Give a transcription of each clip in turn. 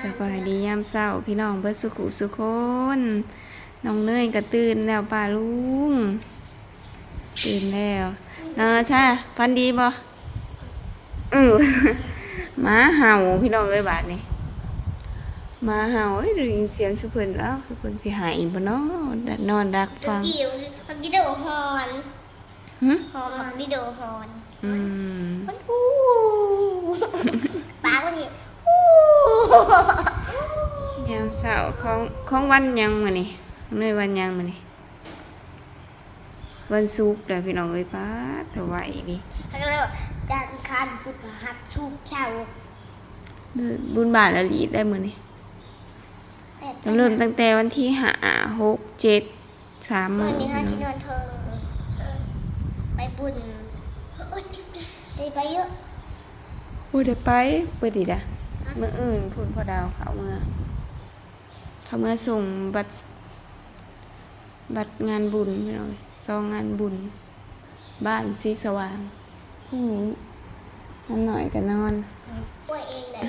สบายดียามเช้าพี่น้องเบิดสุขุสุคนน้องเนยก็ตื่นแล้วป้าลุง ตื่นแล้วน้องราชาฟันดีบ่อือหมาเห่าพี่น้องเอ้ยบาดนี้หมาเห่าเอ้ยได้ยินเสียงชุเพิ่นแล้วคือเพิ่นสิหายบ่เนาะดัดนอนดักฟังกิวมันกิโดฮอนหึฮอนมันกิโดฮอนอืมมันอู้ปากมันนี่อู้ ยามเช้าของของวันหยังมื้อนี้เนยวันหยังมื้อนี้วันศุกร์เด้อพี่น้องเอ้ยป้าดถวายดิฮัลโหลจานคันพุทธหักชุกเช้าบุญบาทละลีดได้มือนี่เริ่มตั้งแต่วันที่ห้าหกเจ็ดสามเมื่มื้ออนี้ห้าที่นอนเทิงเออไปบุญโอ้ยจิ๊บเลยได้ไปเยอะพูดได้ไปเปิดดีดะเมื่ออื่นพูดพอดาวเขาเมื่อเขาเมื่อส่งบัตรบัตรงานบุญพี่น้องซองงานบุญ บ้านสีสว่างพรุ่งนี้น้ำหน่อยกันนอนป่วยเองแหละ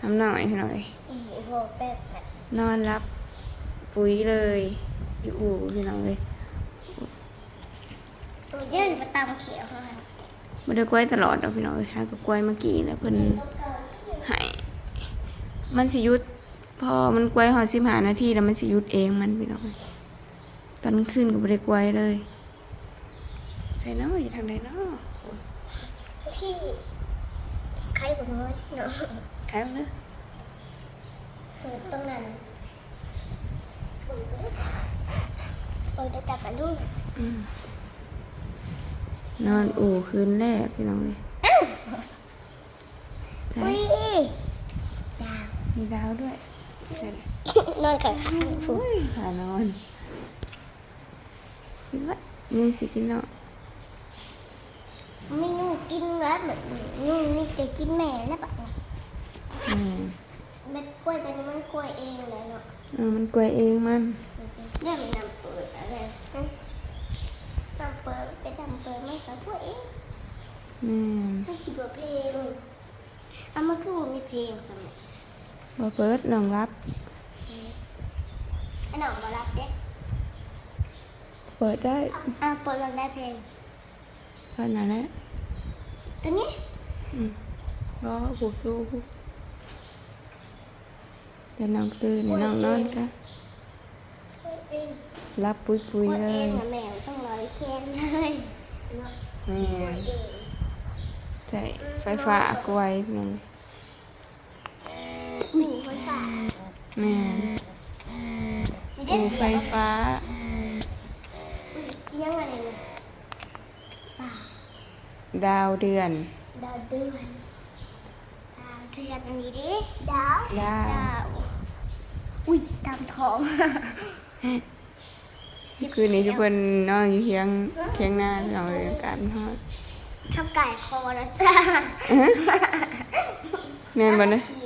ทำน้ำหน่อยพี่น้อยโอ้โหแป๊บแหละนอนรับปุ๋ยเลยอยู่อู่พี่น้องเลยตัวเยอะมาตามเขียวเขาค่ะไม่ได้กล้วยตลอดดอกพี่น้องเอ้ยหาก็กล้วยเมื่อกี้แล้วเพิ่นใหาย มันสิหยุด พอมันกล้วยหอสิบหานาทีแล้วมันสิหยุดเองมันพี่น้องเอ้ยตอนกลางคืนก็ไม่ได้กล้วยเลยใส่เนาะอยู่ทางใดเนาะพี่ใครบอกว่าเนาะขายเนาะเปิดตรงนั้นเปิดก็ได้เปิดได้จับกันลูกนอนอู่คืนแรกพี่น้องเลยใช่อุ้ยดาว มีดาวด้วยใช่เลยนอนกับข้างผู้อุ้ยหานอนคิดว่ายังสิกินเนาะไม่นุ่งกินแล้วแบบนุ่งนี่จะกินแม่แล้วแบบนี้อืมเม็ดกล้วยเป็นมันกล้วยเองเลยเนาะเออมันกล้วยเองมันเรื่องน้ำเปิดอะไรน้ำเปิดไปน้ำเปิดมันก็กล้วยเองแม่นมันคิดว่าเพลงอะมันคือว่ามีเพลงสมัย บ่เปิดน้องรับ ไอ้หนองมารับเด็กเปิดได้อะเปิดลองได้เพลงเปิดนั่นแหละตัวนี้อืมก็ผูสู้เดี๋ยวน้องตื่นเดี๋ยวน้องนอนซะกล้วยเองรับปุยปุยกล้วยเลเอย งนะแมวต้องร้อยแคนเลยเนาะแม่กล้วยเองใช่ไฟฟ้ากล้วยพี่น้องหนึ่งไฟฟ้า แม่มีปูได้ไฟเสียงฟ้า เสียงอะไรเนี่ยป่าดาวเดือน ดาวเดือนดาวเดือนอันนี้ดิดาวดาวดาว อุ้ยตามท้องคืนนี้จะเป็นนอนอยู่เทียงเทียงนาเราเลยอากาศมันฮอดทำไก่คอแล้วจ้าแม่นบ่นะถีบนี่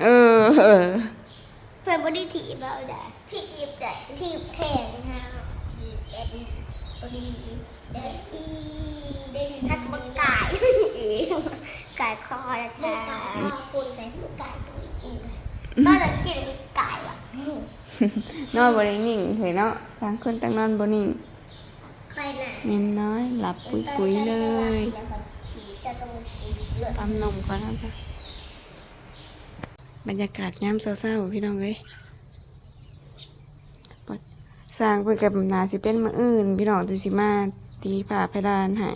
เออเออเพื่อนบ่ได้ถีบเราได้ถีบได้ถีบแข็งฮะถีบเอ็นบ่ดีเด็ดอีเด็ดทักบักไก่ไก่คอแล้วจ้าคุณใส่ไก่ตัวอีกบ้านหลังกินไก่อะนอนบ่ได้นิ่งเห็นเนาะต่างคนต่างนอนบ่นิ่งใครน่ะเน้นน้อยหลับปุยปุยๆเลยจะต้องเลือดปั๊มนมก่อนนะจ๊ะ บรรยากาศยามเศร้าๆพี่น้องเอ้ยปดสร้างเพื่อกับนาสิเป็นมื้ออื่น พี่น้องตุสิมาตีผ่าเพดานให้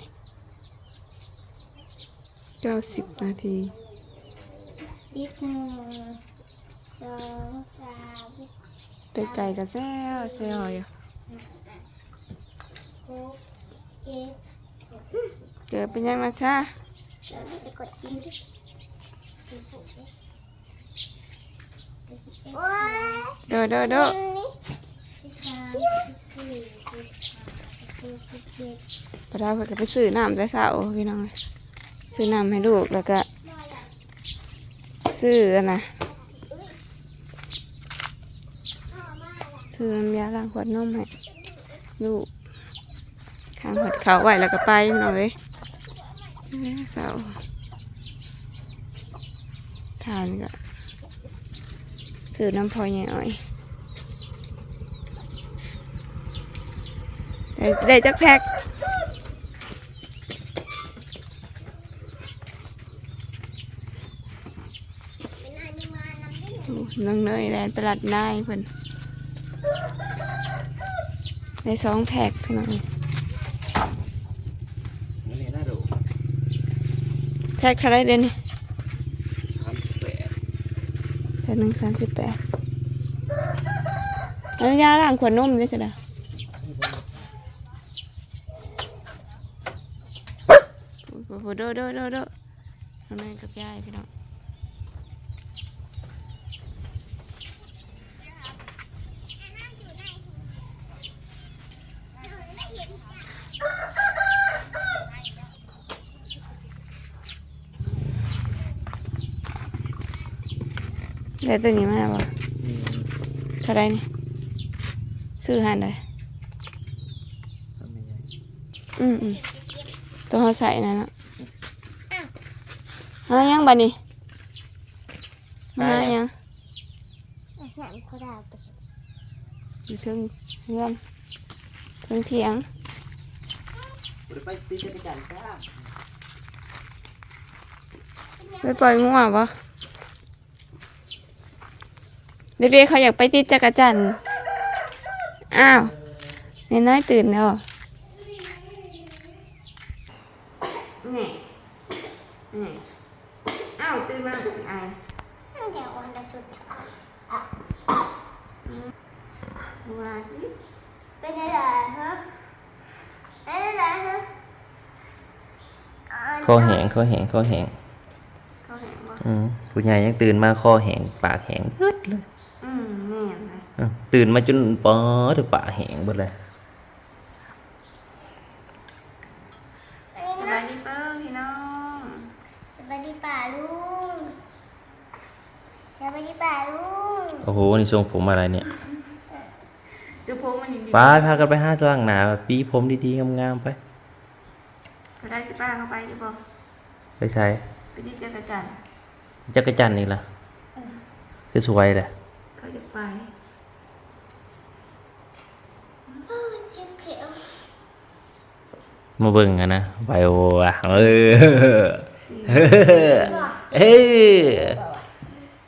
เก้าสิบนาทีนิดหนึ่งสองสามเด็กใจก็แซวแซวอยู่หกเจ็ดเจอเป็นยังนะชาแล้วเราจะกดกินดิ โอ้ยเด้อเด้อเด้อนี่สิบสาเจ็ดพอดาวเพิ่นก็ไปซื้อน้ำแต่เช้าพี่น้องซื้อน้ำให้ลูกแล้วก็ ซื้อนะซื้อน้ำยาล้างขวดนมให้ลูกข้างหัดเขาไว้แล้วก็ไปพี่น้องเอ้ยเอ้ยเสาทานก็ ซื้อน้ำพอใหญ่อ้อยได้ได้จักแพ็คเป็นอันนี้มาน้ำที่ไหนโอ้น้องเนยแลนประหลัดนายเพิ่นได้สองแพ็คพี่น้องนี่น่าดูแพ็คเท่าไรเดือนนี่ สามสิบแปด แพ็คหนึ่งสามสิบแปดแล้วยาล้างขวดนมด้วยสิเด้อโอ้โหโดโดโดโดทำไมกับยายพี่น้อง ได้ตัวนี้มาบ่เท่าไรนี่ซื้อหันได้ทำยังไงอืมอืมตัวเขาใส่นั่นเนาะหายังบัดนี้มาหายังน้ำเขาดาวไปอยู่เทิงเฮือนเทิงเถียงไปตีจักรจันทร์ครับไปปล่อยงัวบ่ เด็กๆเขาอยากไปติดจักรจันทร์อ้าวเนน้อยตื่นแล้วนี่นี่อ้าวตื่นมาสิอายเดี๋ยววันละสุดว่าสิเป็นอะไรฮะเป็นอะไรฮะคอแหงคอแหงคอแหงเขาเห็นบ่อืมผู้ใหญ่ยังตื่นมาคอแหงปากแหงเพิดเลย อืมแม่นเลย อืม ตื่นมาจนปอถึงปากแหงหมดเลยอันนี้สนะบายดีเปิ้งพี่น้องสวัสดีป่าลุงสวัสดีป่าลุงโอ้โหนี่ทรงผมอะไรเนี่ยดูโพมันอยู่ดีไป้าพากันไปห้าสว่างหนาปีผมดีๆงามๆไปเขาได้สิป้าเข้าไปดีบ่ไปใช้ไปที่จักรจันทร์จักรจันทร์นี่ล่ะคือสวยเลยเขาอยากไป โอ้ยเจ็บเขียว มาเบิ่งกันนะไปโอ้อะเออเฮ้ย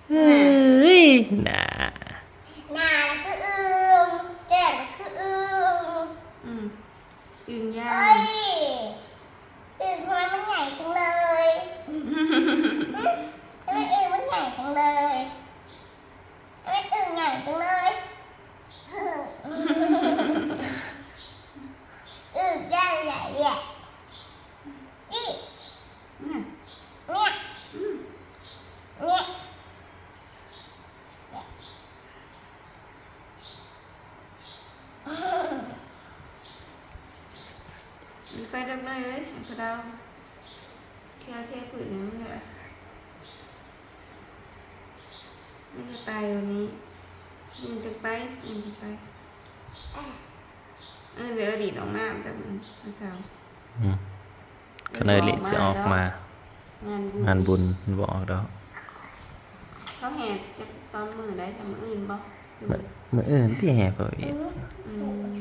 เฮ้ยน่า หน้าแล้วก็อึมแก้มก็คืออึม อืมอึ่งย่า เอ้ ง ยอึมทำไมมันใหญ่จังเลยทำไมอึมมันใหญ่จังเลยทำไมอึมใหญ่จังเลยอึมใหญ่ใหญ่ใหญ่นี่ เนี่ย เนี่ยเนี่ย มันไปดับเลย แค่แค่ผืนนี้มันเลยไม่จะไปวันนี้มันจะไปมันจะไปเออเดี๋ยวอดีตออกมาแต่มันมันเศร้าอืมก็เลยลิจะออกมา งานบุญงานบุญบอกดอกเขาแห่จะตอนมือได้แต่มืออื่นบ่หรือเมื่อเอินที่แห่ไปอีกอืม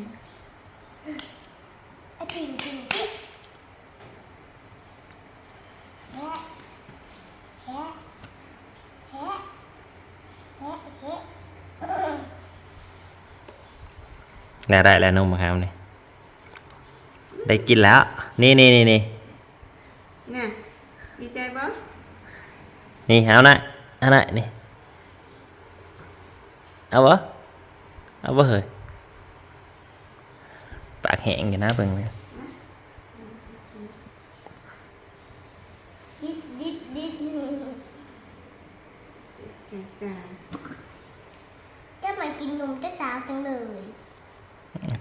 อะจริงจริงจริงแฮะแฮะแฮะแฮะแฮะ แล้วได้แล้วนุ่มครับนี่ได้กินแล้วนี่นี่นี่นี่น่ะดีใจบ่นี่เอา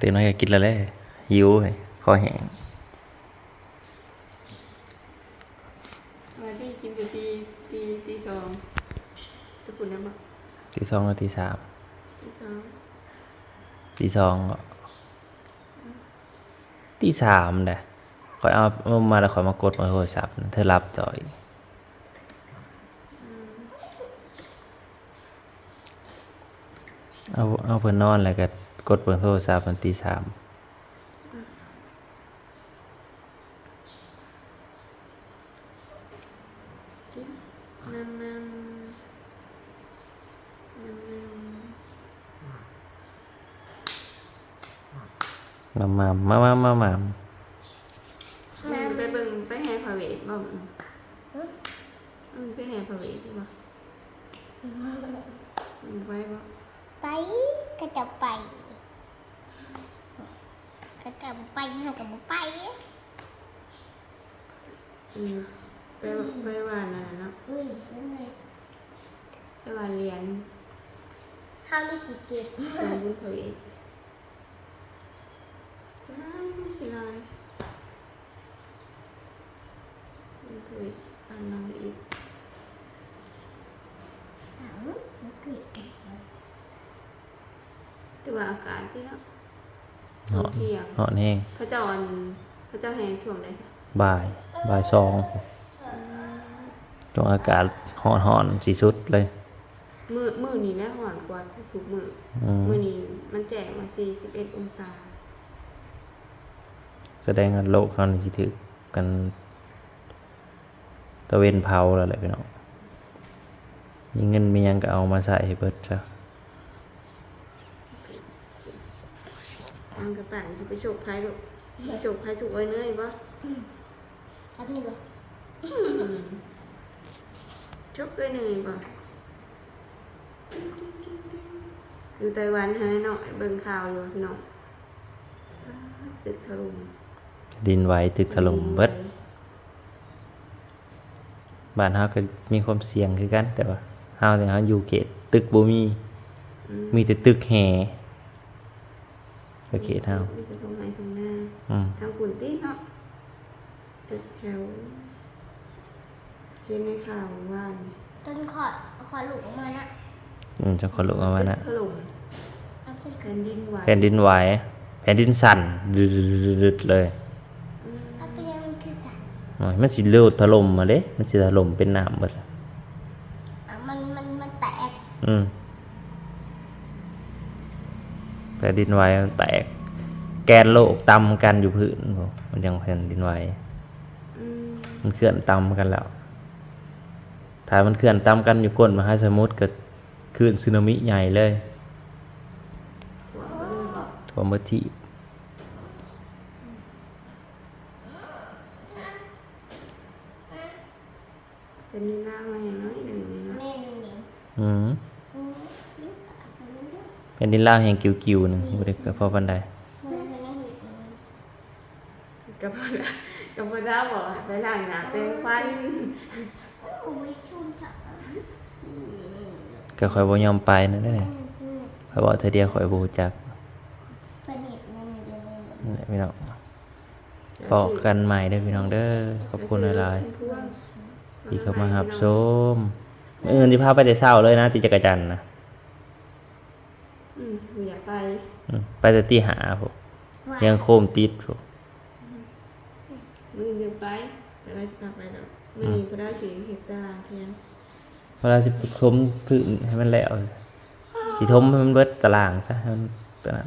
ตื่นน้อยก็กินแล้วแหละหิวคอแห้งมาที่กินอยู่ตีตีตีสองตะกุน้ำอะตีสองหรือตีสามตีสองตีสองก็ตีสามนะคอยเอามาแล้วคอยมากดมาโทรศัพท์เธอรับจ่อยเอาเอาเพื่อนนอนแล้วก็ กดเบิ่งโทรศัพท์มันตีสามน้ำน้ำน้ำน้มามามามามามาำไปเบิ่งไปแห่พระเวทบ่อืมอืมไปแห่พระเวทดีบ่อืมไปบ่ไปก็จะไป ก็จะไปหากับบ่ไปอืมไปไปว่านั่นน่ะเนาะเฮ้ยนั่นไงไปว่าเรียนข้าวนี่สิเก็บสมบุญพระเวทจ้าสิลายบุญพระเวทอ่านน้องอีกสาวมันเกิดแต่ว่าอากาศที่เนาะ เหาะเที่ยงเหาะแห้งเขาเจ้าอันเขาเจ้าแห่ช่วงใดคะบ่ายบ่ายสองจงอากาศร้อนๆสิสุดเลยมือมือนี้แน่หอนกว่าทุกมืออืมมือนี้มันแจกมา41องศา แสดงว่าโลกเขานี่สิถึกกันตะเวนเผาแล้วแหละพี่น้องมีเงินมีหยังก็เอามาใส่ให้เบิดซะ ตามกระป๋านจะไปโชคภัยลูกไปโชคภัยถูกไว้เนยปะครับนี่บ่โชคไว้เนยปะอยู่ไต้หวันฮะเนาะเบิ่งข่าวอยู่พี่น้องตึกถล่มดินไหวตึกถล่มเบิดบ้านเฮาก็มีความเสี่ยงคือกัน แต่ว่าเฮาเนี่ยเฮาอยู่เขตตึกบ่มีอืมมีแต่ตึกแห่ ก็เขตเฮานี่คือตรงไหนตรงหน้าอืมทางขุนตี้เนาะตึกแถวเห็นในข่าวว่านี่ต้นขอขอลูกออกมานะอืมจะขอลุกเอาไว้นะตึกถล่มเอาไปแผ่นดินไหวแผ่นดินไหวแผ่นดินสั่นดึดๆๆๆเลยอืมเอาไปยังคือสัตว์โอ้ยมันสิเร็วถล่มมาเด้มันสิถล่มเป็นน้ำหมดอะอะมันมันมันแตกอืม แผ่นดินไหวมันแตก แกนโลกต่ำกันอยู่พื้นโหมันยังแผ่นดินไหวอืมมันเคลื่อนต่ำกันแล้ว ถ้ามันเคลื่อนต่ำกันอยู่ก้นมหาสมุทรก็คลื่นสึนามิใหญ่เลยหัวก็เลยบอกท่วมหมดที่เป็นนิล่างมาอย่างน้อยหนึ่งนี่เนาะแม่นนี่อืมอืม แผ่นดินล่างแห่งกิวๆหนึงบ่ได้เกิดเพราะปันใดแม่นนี่กับพ่อดากับพ่อดาบอกให้ไปล้างหน้าแปรงฟันโอ้ยชุ่มฉ่ำก็ค่อยบ่ยอมไปนั่นแหละอืมค่อยบอกเธอเดียวค่อยบ่รู้จักประดิษฐ์นั่นเลยนั่นแหละพี่น้องพอกันใหม่เด้อพี่น้องเด้อขอบคุณหลายๆที่เข้ามารับชมมื้ออื่นสิพาไปแต่เช้าเลยนะที่จักรจันทร์นะ อืมหนูอยากไปอืมไปแต่ตีหาพวกยังโคมติดพวกมือเดียวไปแต่ไม่จะพาไปแล้วมือนี้ก็ได้สีเห็ดตารางเทียนเวลาสิทมพื้นให้มันแล้วสิทมให้มันเบิดตารางซะให้มันตาราง